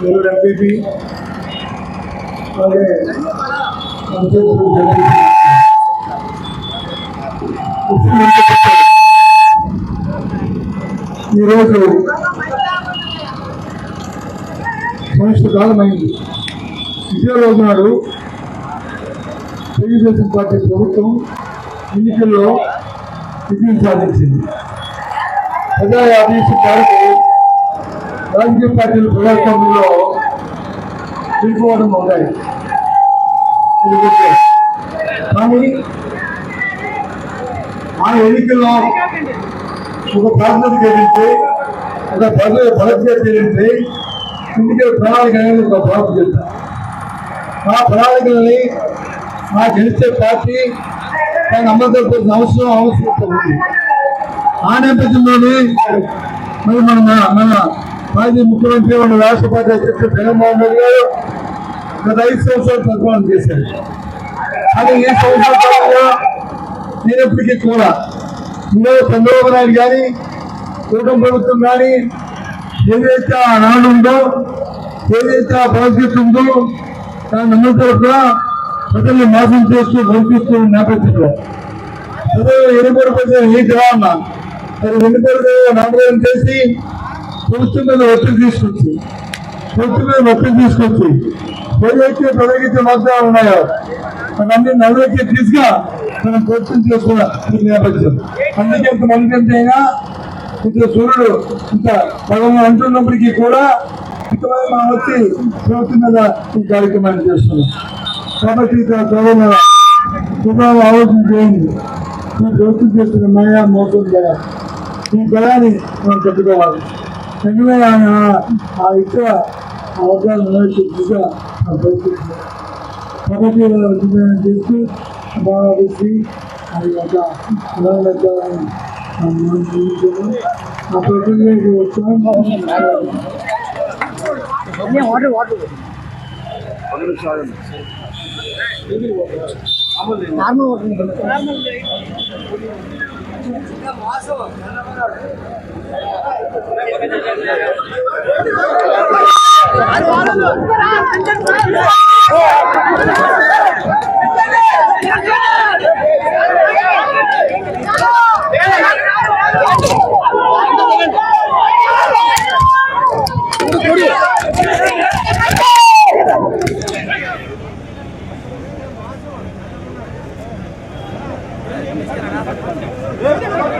Nellore MPP అలాగే ఈరోజు సంవత్సర కాలమైంది. ఇదే రోజు నాడు తెలుగుదేశం పార్టీ ప్రభుత్వం ఎన్నికల్లో విజయం సాధించింది. ప్రజా అభివృద్ధి మేరకు రాజకీయ పార్టీల ప్రజాస్వామ్యంలో విడిపోవడం ఉన్నాయి కానీ ఆ ఎన్నికల్లో ఒక ప్రాంతం చేయించి ఒక ప్రజల బలగా చేయించి ఎన్నికల ప్రణాళిక అనేది ఒక బాధ్యత ఆ ప్రణాళికలని ఆ గెలిచే పార్టీ దాన్ని అమలు జరపాల్సిన అవసరం అవసరం ఉంది ఆ నేపథ్యంలోనే మరి మన మన మాజీ ముఖ్యమంత్రి మన రాష్ట్ర పార్టీ అధ్యక్షుడు జగన్మోహన్ రెడ్డి గారు గత ఐదు సంవత్సరాలు పరిపాలన చేశారు. అది ఈ సంవత్సరాలుగా నేనప్పటికీ కూడా ఇందులో చంద్రబాబు నాయుడు కానీ కూటమి ప్రభుత్వం కానీ ఏదైతే ఆ నాడు ఉందో ఏదైతే ఆ భవిష్యత్తు ఉందో దాన్ని అందరూ కూడా ప్రజల్ని మోసం చేస్తూ పంపిస్తూ నేపథ్యంలో. ప్రజలు ఎన్నికల ప్రజలు ఏ ఉన్నా మరి ఎన్నికలు నామకరణం చేసి ప్రభుత్వం మీద ఒత్తిడి తీసుకొచ్చి ప్రభుత్వం మీద ఒత్తిడి తీసుకొచ్చి ఏదైతే ప్రజలకి వాగ్దానాలు ఉన్నాయో? అన్ని నలుగురికి తీసుగా మనం ప్రభుత్వం చేస్తున్న ఈ నేపథ్యం. అందుకే ఇంత మంది అయినా ఇంత సూర్యుడు ఇంత పదవులు అంటున్నప్పటికీ కూడా ఇంతమంది మనం వచ్చి ప్రభుత్వం మీద ఈ కార్యక్రమాన్ని చేస్తున్నాం. కాబట్టి ఇక్కడ ప్రజల సుఖాలు ఆలోచన చేయండి. ఈ ప్రభుత్వం చేస్తున్న మాయా మోసం కదా ఈ బలాన్ని మనం కట్టుకోవాలి వెంటనే ఆయన ఆ ఇతర అవకాశం దిశగా కాబట్టి చేస్తూ బాగా అది ఒక ఉదాహరణ ఆ ప్రక్రియకి వచ్చాం よろしくお願いします。